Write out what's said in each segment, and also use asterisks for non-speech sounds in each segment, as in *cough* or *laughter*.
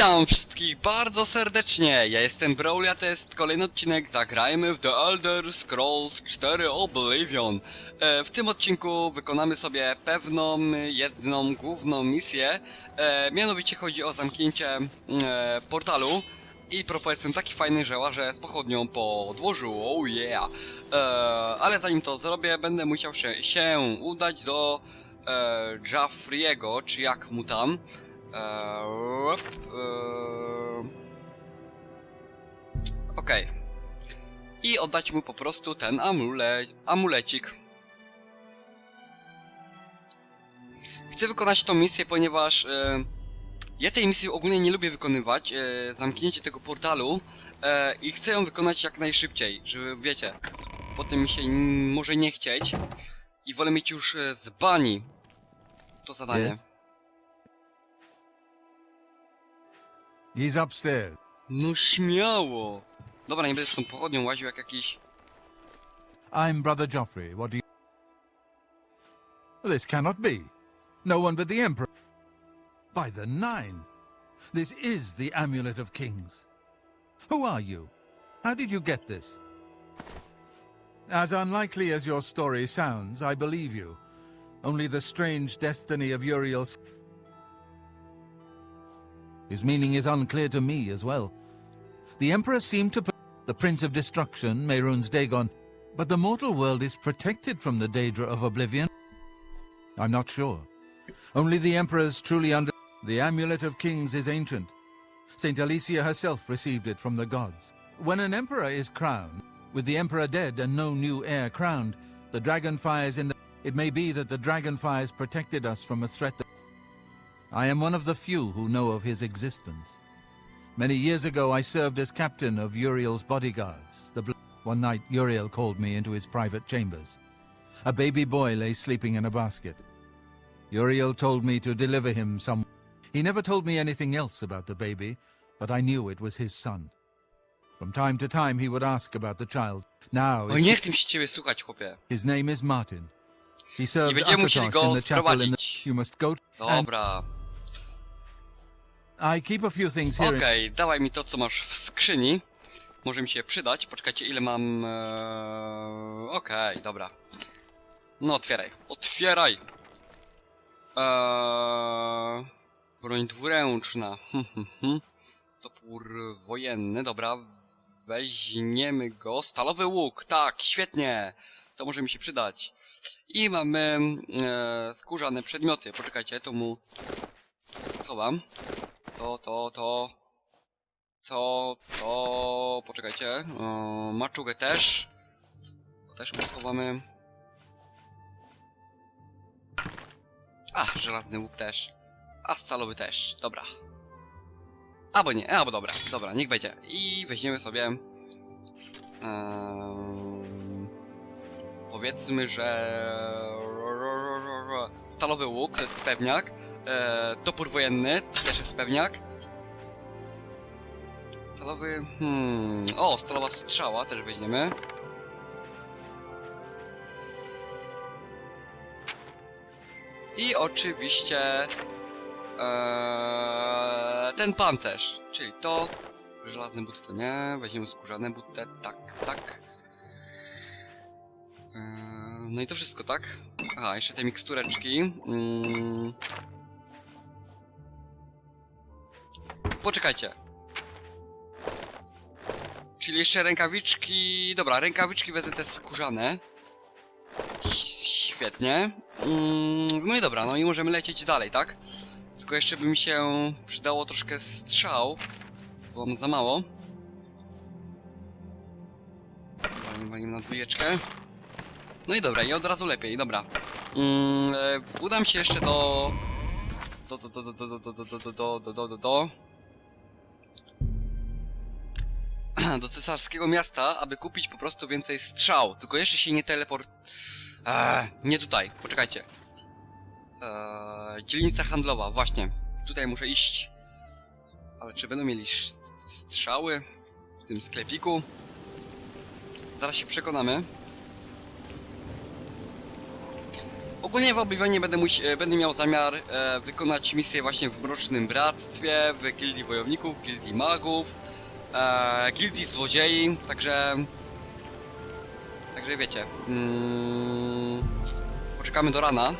Witam wszystkich bardzo serdecznie. Ja jestem Brawl, a to jest kolejny odcinek Zagrajmy w The Elder Scrolls 4 Oblivion. E, w tym odcinku wykonamy sobie pewną, jedną główną misję. E, mianowicie chodzi o zamknięcie e, portalu. I propos jestem taki fajny, że łażę z pochodnią po dworzu, oh yeah. Ale zanim to zrobię, będę musiał się, się udać do e, Jaffriego, czy jak mu tam. Eee, eee. Okej. I oddać mu po prostu ten amule amulecik. Chcę wykonać tą misję, ponieważ e, ja tej misji ogólnie nie lubię wykonywać, e, zamknięcie tego portalu e, i chcę ją wykonać jak najszybciej, żeby wiecie, potem mi się może nie chcieć i wolę mieć już e, z bani to zadanie. He's upstairs. No śmiało. Dobra, nie będę z tą pochodnią łaził jak jakiś... I'm Brother Joffrey. What do you... This cannot be. No one but the Emperor. By the Nine. This is the Amulet of Kings. Who are you? How did you get this? As unlikely as your story sounds, I believe you. Only the strange destiny of Uriel... His meaning is unclear to me as well. The Emperor seemed to... The Prince of Destruction, Mehrunes Dagon, but the mortal world is protected from the Daedra of Oblivion? I'm not sure. Only the Emperors truly under... The Amulet of Kings is ancient. Saint Alicia herself received it from the gods. When an emperor is crowned, with the emperor dead and no new heir crowned, the dragon dragonfires in the... It may be that the dragon dragonfires protected us from a threat that... I am one of the few who know of his existence. Many years ago, I served as captain of Uriel's bodyguards. The One night, Uriel called me into his private chambers. A baby boy lay sleeping in a basket. Uriel told me to deliver him some. He never told me anything else about the baby, but I knew it was his son. From time to time, he would ask about the child. Now, Oj, nie chcę się ciebie słuchać, chłopie. his name is Martin. He serves będziemy musieli Akatosh go in the chapel in the... sprowadzić. You must go... Dobra. I keep a few things here... Okej, dawaj mi to, co masz w skrzyni. Może mi się przydać. Poczekajcie, ile mam... Eee... Okej, dobra. No, otwieraj. Otwieraj! Eee... Broń dwuręczna. Hm, hm, hm. Topór wojenny, dobra. Weźmiemy go. Stalowy łuk, tak, świetnie. To może mi się przydać. I mamy e, skórzane przedmioty. Poczekajcie, to mu schowam. To, to, to. To, to. Poczekajcie. O, maczugę też. To też mu schowamy. A, żelazny łuk też. A stalowy też. Dobra. Albo nie, albo dobra. Dobra, niech będzie. I weźmiemy sobie. em, powiedzmy, że. Stalowy łuk to jest pewniak. E, topór wojenny też jest pewniak. Stalowy. Hmm. O, stalowa strzała też weźmiemy. I oczywiście. E, ten pancerz, czyli to. Żelazne buty to nie, weźmiemy skórzane buty, tak, tak. E, no i to wszystko, tak? Aha, jeszcze te mikstureczki. Mm. Poczekajcie. Czyli jeszcze rękawiczki. Dobra, rękawiczki wezmę te skórzane. Świetnie. Mm, no i dobra, no i możemy lecieć dalej, tak? Tylko jeszcze by mi się przydało troszkę strzał. Bo mam za mało. Walimy, na dwójeczkę. No i dobra, i od razu lepiej, dobra. Mm, e, udam się jeszcze do... Do, do, do, do, do, do, do, do, do, do, do, do, do, do... Do cesarskiego miasta, aby kupić po prostu więcej strzał. Tylko jeszcze się nie teleport... Eee, nie tutaj, poczekajcie. Eee, dzielnica handlowa, właśnie. Tutaj muszę iść. Ale czy będą mieli strzały w tym sklepiku? Zaraz się przekonamy. Ogólnie w Oblivionie będę, e, będę miał zamiar e, wykonać misję właśnie w Mrocznym Bractwie, w Gildii Wojowników, Gildii Magów, e, Gildii Złodziei, także... Także wiecie. Mm, poczekamy do rana.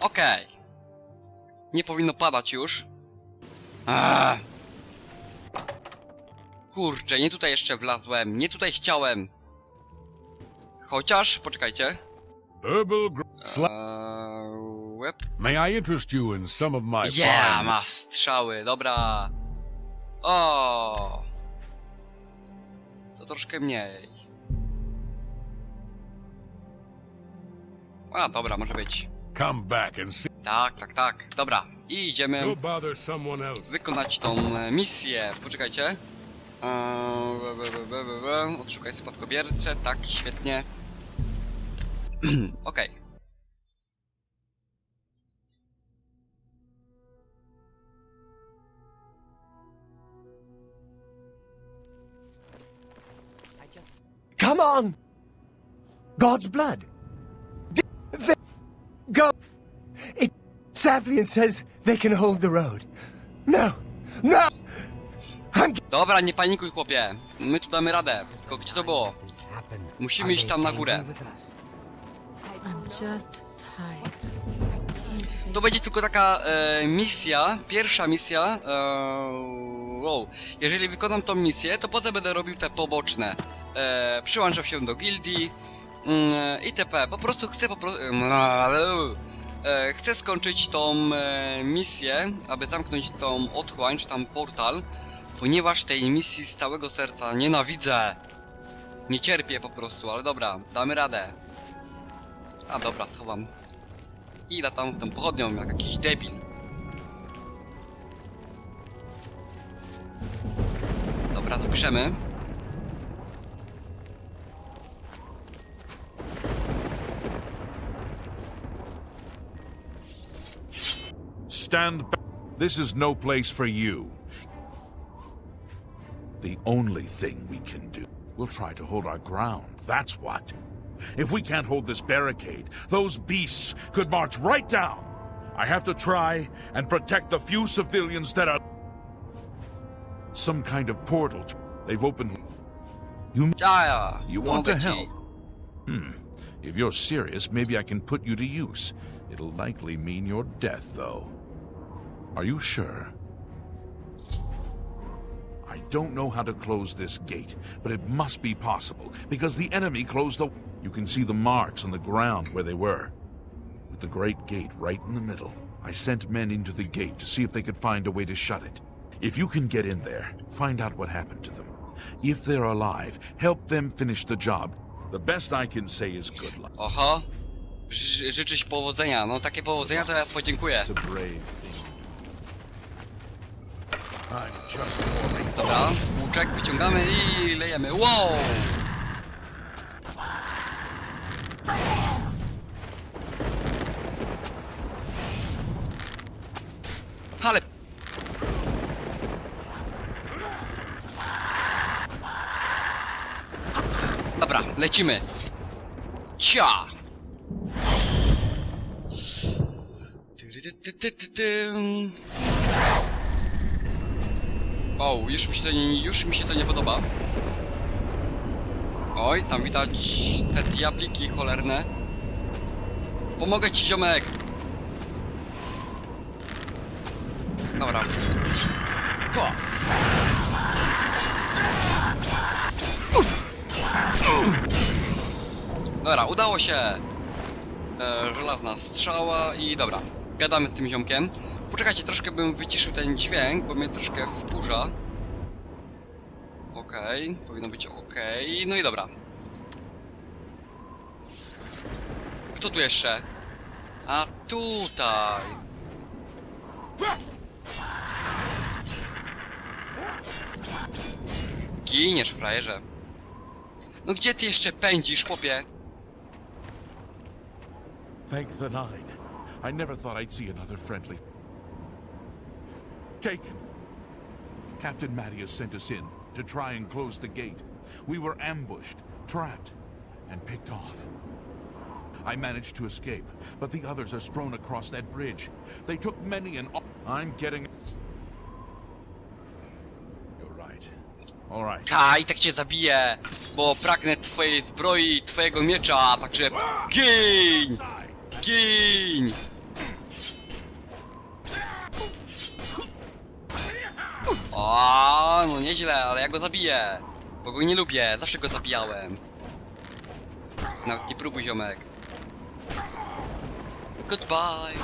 Okej. Nie powinno padać już. Kurczę, nie tutaj jeszcze wlazłem, nie tutaj chciałem. Chociaż, poczekajcie. Herbal Eee, łeb. May I interest you in some of my Yeah, fine- ma strzały, dobra. O. To troszkę mniej. A, dobra, może być. Come back and see. Tak, tak, tak. Dobra, i idziemy. Go bother someone else. wykonać tą e, misję. Poczekajcie. Eee. Odszukaj spadkobiercę, tak, świetnie. *clears throat* Okej. Come on! God's blood! D- th- go! It Saplian says they can hold the road. No! No! Dobra, nie panikuj chłopie. My tu damy radę. Tylko gdzie to było? Musimy iść tam na górę. I'm just tired. To będzie tylko taka e, misja, pierwsza misja. E, wow. Jeżeli wykonam tą misję, to potem będę robił te poboczne. E, przyłączam się do gildii mm, itp. Po prostu chcę po prostu. E, chcę skończyć tą e, misję, aby zamknąć tą otchłań, czy tam portal, ponieważ tej misji z całego serca nienawidzę. Nie cierpię po prostu, ale dobra, damy radę. A dobra, schowam i latam tą pochodnią jak jakiś debil. Dobra, to piszemy. Stand back. This is no place for you. The only thing we can do. We'll try to hold our ground, that's what. If we can't hold this barricade, those beasts could march right down. I have to try and protect the few civilians that are. Some kind of portal. They've opened. You, A you want to help? Hmm. If you're serious, maybe I can put you to use. It'll likely mean your death, though. Are you sure? Don't know how to close this gate, but it must be possible, because the enemy closed the... You can see the marks on the ground where they were. With the great gate right in the middle, I sent men into the gate to see if they could find a way to shut it. If you can get in there, find out what happened to them. If they're alive, help them finish the job. The best I can say is good luck. Oho. Ży życzę powodzenia. No takie powodzenia to ja podziękuję. It's a brave Dobra, łuczek wyciągamy i lejemy. Wow! Ale... Dobra, lecimy. Cia! Tyrytytytytym. O, już mi się to nie, już mi się to nie podoba. Oj, tam widać te diabliki cholerne. Pomogę ci, ziomek! Dobra. Ko! Dobra, udało się! E, żelazna strzała i dobra. Gadamy z tym ziomkiem. Poczekajcie, troszkę bym wyciszył ten dźwięk, bo mnie troszkę wkurza. Okej, powinno być okej. No i dobra. Kto tu jeszcze? A tutaj. Giniesz, frajerze. No gdzie ty jeszcze pędzisz, chłopie? Thank the Nine. I never thought I'd see another friendly. Taken. Captain Mattias sent us in to try and close the gate. We were ambushed, trapped, and picked off. I managed to escape, but the others are strewn across that bridge. They took many and... I'm getting... You're right. All right. A, i tak cię zabiję, bo pragnę twojej zbroi, twojego miecza, także ah! gin! Gin! No nieźle, ale ja go zabiję. Bo go nie lubię, zawsze go zabijałem. Nawet nie próbuj, ziomek. Goodbye.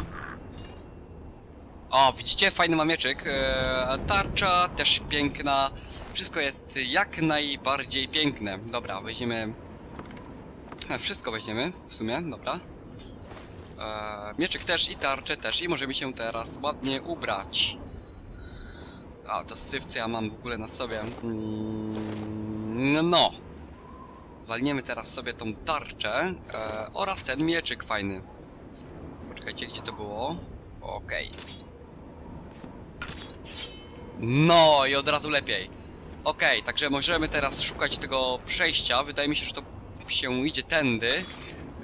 O, widzicie? Fajny ma mieczyk. Eee, tarcza też piękna. Wszystko jest jak najbardziej piękne. Dobra, weźmiemy... E, Wszystko weźmiemy, w sumie, dobra. Eee, mieczyk też i tarczę też i możemy się teraz ładnie ubrać. A, to syf, co ja mam w ogóle na sobie. Mm, no. Walniemy teraz sobie tą tarczę e, oraz ten mieczyk fajny. Poczekajcie, gdzie to było? Okej. No i od razu lepiej. Okej, także możemy teraz szukać tego przejścia. Wydaje mi się, że to się idzie tędy.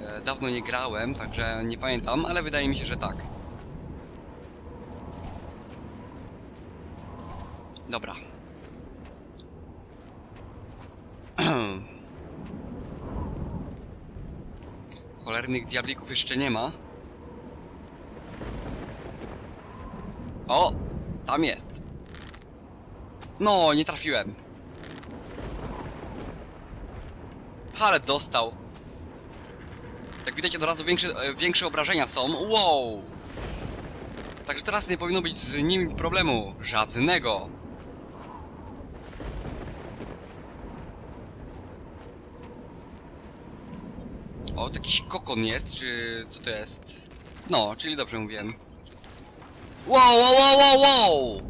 E, dawno nie grałem, także nie pamiętam, ale wydaje mi się, że tak. Dobra. *clears throat* Cholernych diablików jeszcze nie ma. O! Tam jest. No, nie trafiłem. Ale dostał. Jak widać od razu większe, e, większe obrażenia są. Wow! Także teraz nie powinno być z nim problemu. Żadnego. O, to jakiś kokon jest, czy co to jest? No, czyli dobrze mówiłem. Wow, wow, wow, wow, wow!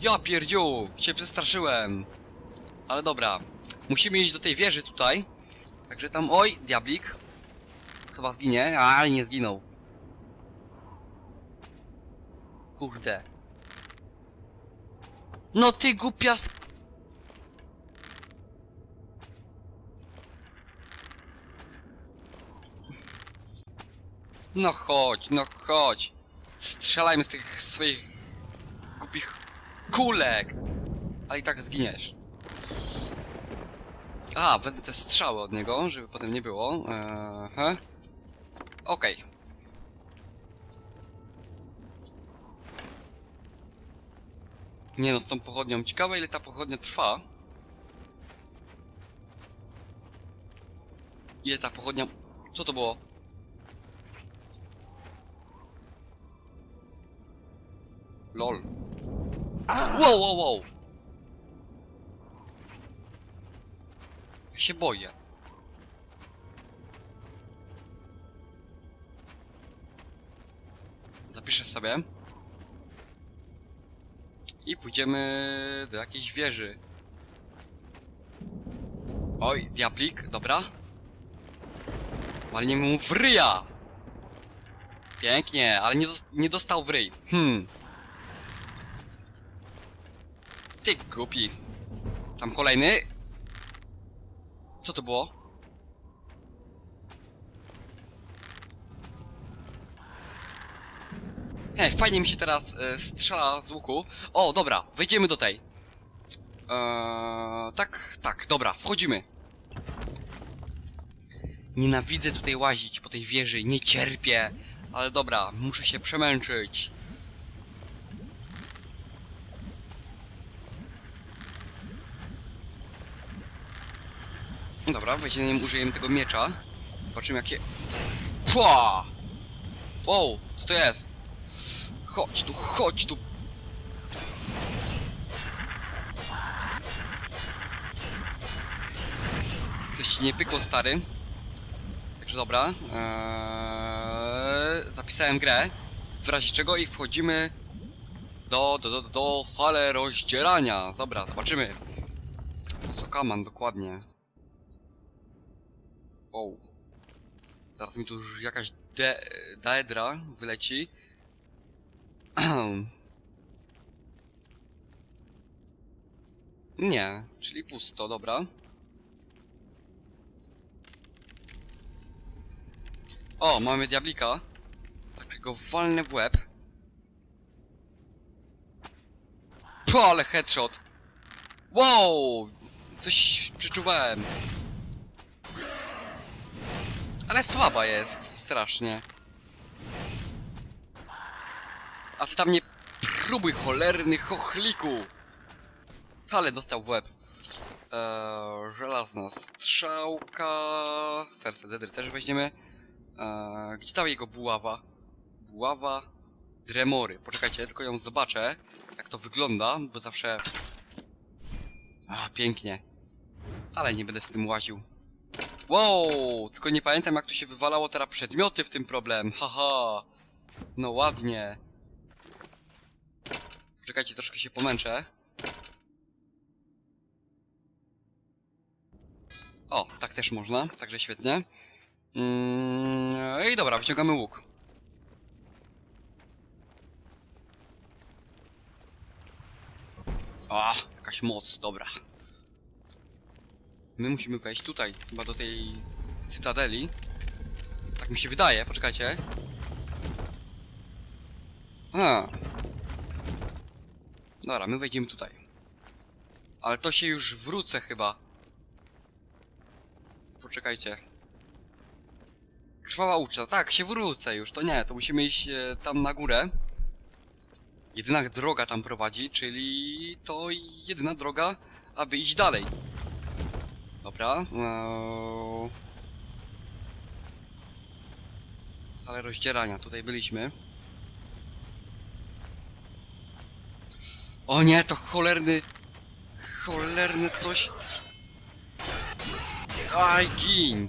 Ja pierdziu, się przestraszyłem. Ale dobra, musimy iść do tej wieży tutaj. Także tam, oj, diablik. Chyba zginie, ale nie zginął. Kurde. No ty głupia No chodź, no chodź. Strzelajmy z tych swoich głupich kulek. Ale i tak zginiesz. A, wezmę te strzały od niego, żeby potem nie było. Eee. Okej. Nie no, z tą pochodnią. Ciekawe ile ta pochodnia trwa. Ile ta pochodnia... Co to było? LOL. Wow, wow, wow. Ja się boję. Zapiszę sobie. I pójdziemy do jakiejś wieży. Oj, diablik, dobra. Walniemy mu w ryja! Pięknie, ale nie, nie dostał w ryj. Hmm. Ty głupi. Tam kolejny. Co to było? Hej, fajnie mi się teraz e, strzela z łuku. O, dobra, wejdziemy do tej. Eee, tak, tak, dobra, wchodzimy. Nienawidzę tutaj łazić po tej wieży, nie cierpię. Ale dobra, muszę się przemęczyć. Dobra, weźmiemy, użyjemy tego miecza. Zobaczymy jakie... Pła! Wow, co to jest? Chodź tu, chodź tu! Coś ci nie pykło, stary. Także dobra. Eee, zapisałem grę. W razie czego i wchodzimy do, do, do, do sale rozdzierania. Dobra, zobaczymy. Co kaman dokładnie. O. Zaraz mi tu już jakaś de daedra wyleci. *clears throat* Nie, czyli pusto, dobra. O, mamy diablika. Takiego walnę w łeb. Po, ale headshot. Wow! Coś przeczuwałem. Ale słaba jest, strasznie. A ty tam nie próbuj, cholerny chochliku! Ale dostał w łeb. Eee, żelazna strzałka. Serce Dedry też weźmiemy. Eee, gdzie ta jego buława? Buława Dremory. Poczekajcie, tylko ją zobaczę, jak to wygląda, bo zawsze... A, pięknie. Ale nie będę z tym łaził. Wow! Tylko nie pamiętam, jak tu się wywalało teraz przedmioty w tym problem. Haha. No ładnie. Poczekajcie, troszkę się pomęczę. O, tak też można, także świetnie. Mm, I dobra, wyciągamy łuk. A, jakaś moc, dobra. My musimy wejść tutaj, chyba do tej cytadeli. Tak mi się wydaje, poczekajcie. A. Dobra, my wejdziemy tutaj. Ale to się już wrócę chyba. Poczekajcie. Krwawa uczta, tak, się wrócę już, to nie, to musimy iść e, tam na górę. Jedyna droga tam prowadzi, czyli to jedyna droga, aby iść dalej. Dobra. Eee... Salę rozdzierania, tutaj byliśmy. O nie, to cholerny... Cholerny coś... Aj, gin!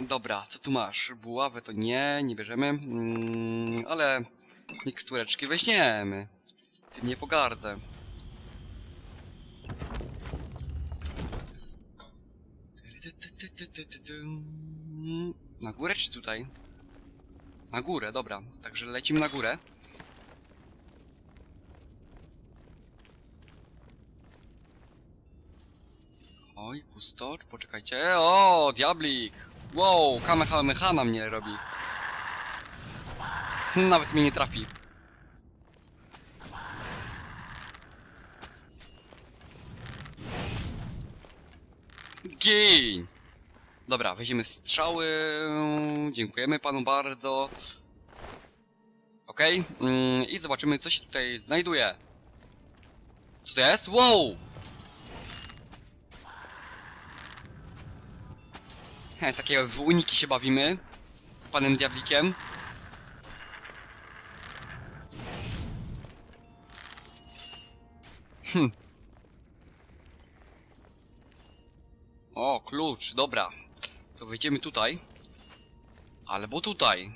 Dobra, co tu masz? Buławę to nie, nie bierzemy. Mm, ale mikstureczki weźmiemy. Tym nie pogardzę. Na górę czy tutaj? Na górę, dobra. Także lecimy na górę. Oj, pusto, poczekajcie. O, diablik! Wow, kamehameha na mnie robi. Nawet mnie nie trafi. Gin! Dobra, weźmiemy strzały. Dziękujemy panu bardzo. Okej, mm, i zobaczymy co się tutaj znajduje. Co to jest? Wow! He, takie w uniki się bawimy. Z panem Diablikiem. Hm. O, klucz, dobra. To wejdziemy tutaj. Albo tutaj.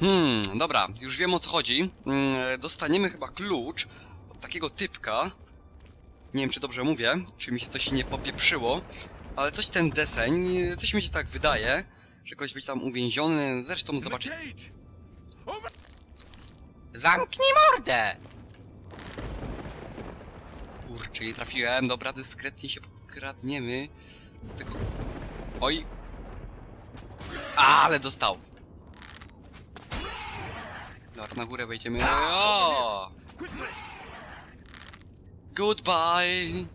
Hmm, dobra, już wiem o co chodzi. Mm, dostaniemy chyba klucz od takiego typka. Nie wiem, czy dobrze mówię, czy mi się coś nie popieprzyło, ale coś ten deseń, coś mi się tak wydaje, że ktoś być tam uwięziony, zresztą! Over! Zamknij mordę! Kurczę, nie trafiłem, dobra, dyskretnie się podkradniemy. Tylko... Oj! Ale dostał! Dobra, na górę wejdziemy. O! Goodbye!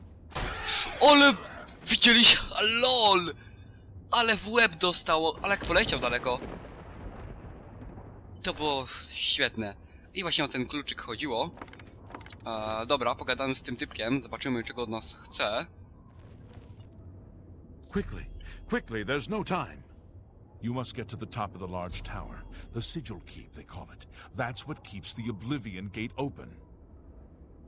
Ale widzieliście? LOL! Ale w łeb dostało, ale jak poleciał daleko. To było świetne. I właśnie o ten kluczyk chodziło. Dobra, pogadamy z tym typkiem, zobaczymy czego od nas chce. Quickly, quickly, there's no time. You must get to the top of the large tower. The Sigil Keep, they call it. That's what keeps the Oblivion Gate open.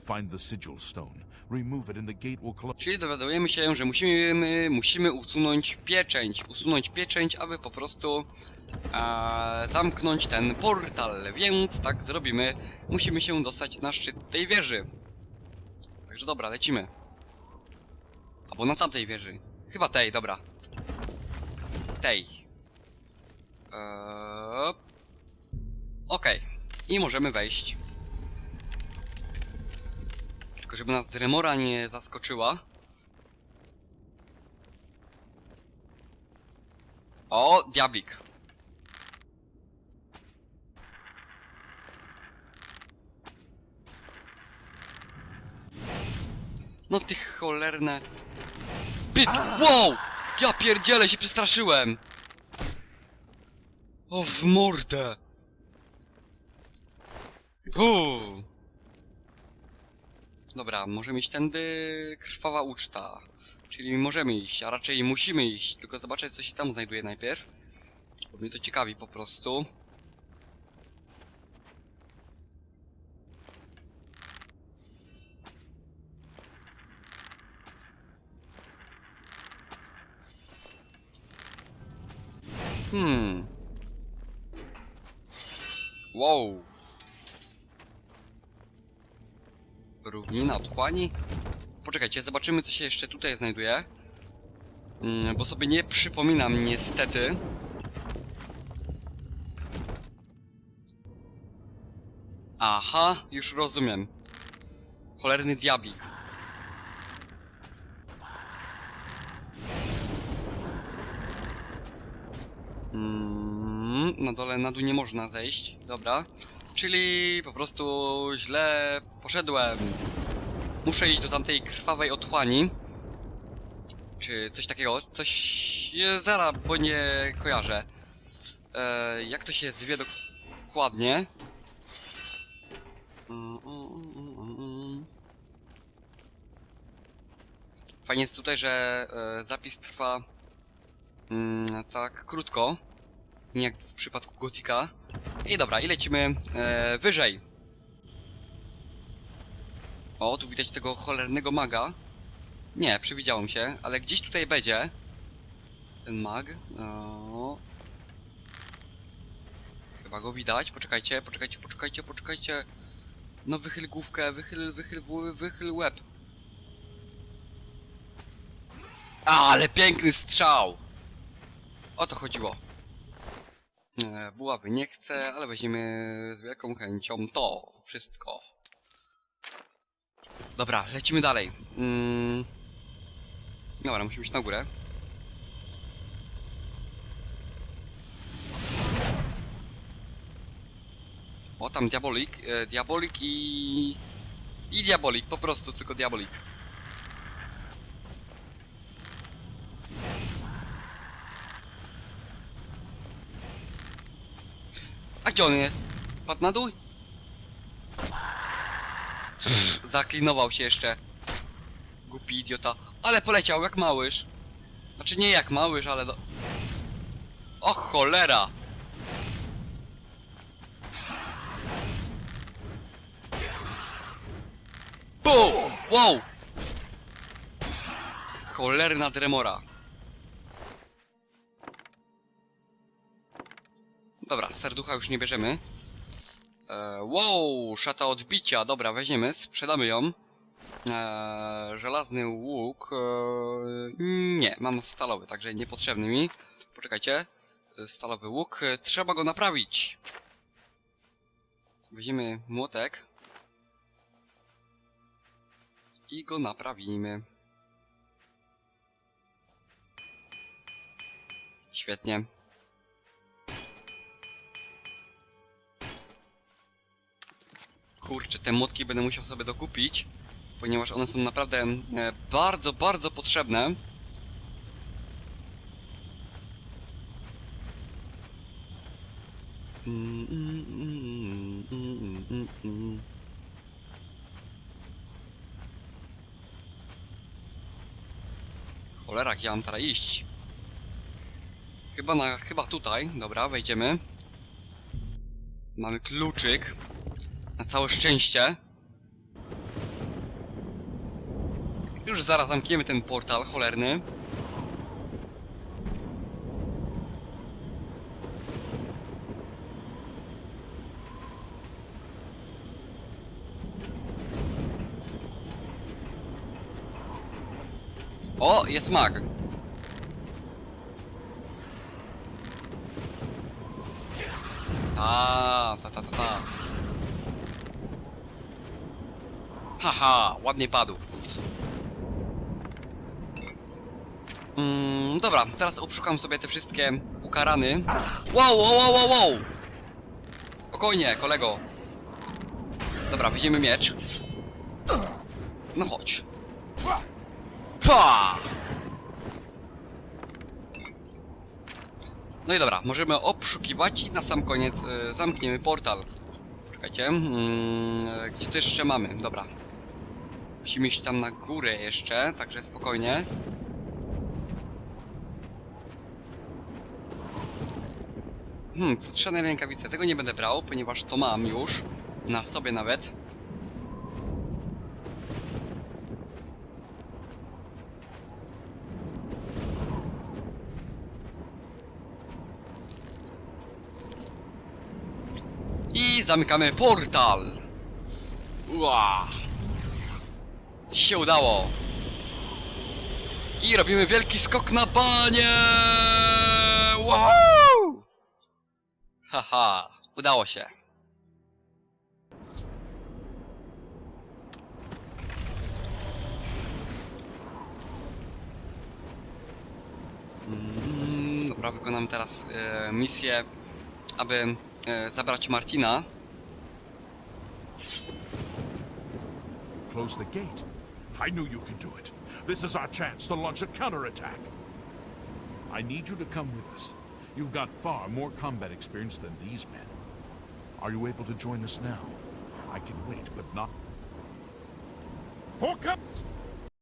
Find the Sigil Stone. Remove it and the gate will close. Czyli dowiadujemy się, że musimy, musimy usunąć pieczęć. Usunąć pieczęć, aby po prostu e, zamknąć ten portal. Więc tak zrobimy. Musimy się dostać na szczyt tej wieży. Także dobra, lecimy. Albo na tamtej wieży. Chyba tej, dobra. Tej. Eee... Okej. I możemy wejść. żeby nas Dremora nie zaskoczyła. O, diablik. No ty cholerne... Pyt! Wow! Ja pierdzielę się przestraszyłem! O, w mordę! Uuu. Dobra, możemy iść tędy krwawa uczta. Czyli możemy iść, a raczej musimy iść, tylko zobaczę co się tam znajduje najpierw. Bo mnie to ciekawi po prostu. Hmm. Wow. Równina otchłani? Poczekajcie, zobaczymy co się jeszcze tutaj znajduje. Mm, bo sobie nie przypominam niestety. Aha, już rozumiem. Cholerny diablik. Mm, na dole, na dół nie można zejść, dobra. Czyli po prostu źle poszedłem. Muszę iść do tamtej krwawej otchłani. Czy coś takiego? Coś... Zara, bo nie kojarzę. E, jak to się zwie dokładnie? Mm, mm, mm. Fajnie jest tutaj, że e, zapis trwa mm, tak krótko. Nie jak w przypadku Gotika. I dobra, i lecimy e, wyżej. O, tu widać tego cholernego maga. Nie, przewidziałem się, ale gdzieś tutaj będzie ten mag. No. Chyba go widać. Poczekajcie, poczekajcie, poczekajcie, poczekajcie. No wychyl główkę, wychyl, wychyl, wychyl łeb. Ale piękny strzał! O to chodziło. E, buławy nie chcę, ale weźmiemy z wielką chęcią to wszystko. Dobra, lecimy dalej. Mm. Dobra, musimy iść na górę. O, tam diabolik, e, diabolik i... I diabolik, po prostu tylko diabolik. Gdzie on jest? Spadł na dół? Zaklinował się jeszcze. Głupi idiota. Ale poleciał jak małyż. Znaczy nie jak małyż, ale do... O cholera! Bum! Wow! Cholerna dremora. Dobra, serducha już nie bierzemy. E, wow, szata odbicia. Dobra, weźmiemy, sprzedamy ją. E, żelazny łuk. E, nie, mam stalowy, także niepotrzebny mi. Poczekajcie. Stalowy łuk. Trzeba go naprawić. Weźmiemy młotek. I go naprawimy. Świetnie. Kurczę, te młotki będę musiał sobie dokupić, ponieważ one są naprawdę e, bardzo, bardzo potrzebne. Cholera, jak ja mam teraz iść? Chyba na, chyba tutaj, dobra, wejdziemy. Mamy kluczyk. Na całe szczęście. Już zaraz zamkniemy ten portal cholerny. O, jest mag. Ta, ta, ta, ta, ta. Haha, ładnie padł. Mm, dobra, teraz obszukam sobie te wszystkie ukarany. Wow, wow, wow, wow, wow! Spokojnie, kolego. Dobra, weźmiemy miecz. No chodź. Pa! No i dobra, możemy obszukiwać i na sam koniec e, zamkniemy portal. Czekajcie, mm, gdzie to jeszcze mamy? Dobra. Musimy iść tam na górę jeszcze, także spokojnie. Hmm, futrzane rękawice. Tego nie będę brał, ponieważ to mam już. Na sobie nawet. I zamykamy portal. Się udało. I robimy wielki skok na banie. Wow! Haha, udało się. Mm, Dobra, wykonam teraz e, misję, aby e, zabrać Martina. Close the gate. I knew you could do it. This is our chance to launch a counterattack. I need you to come with us. You've got far more combat experience than these men. Are you able to join us now? I can wait, but not. For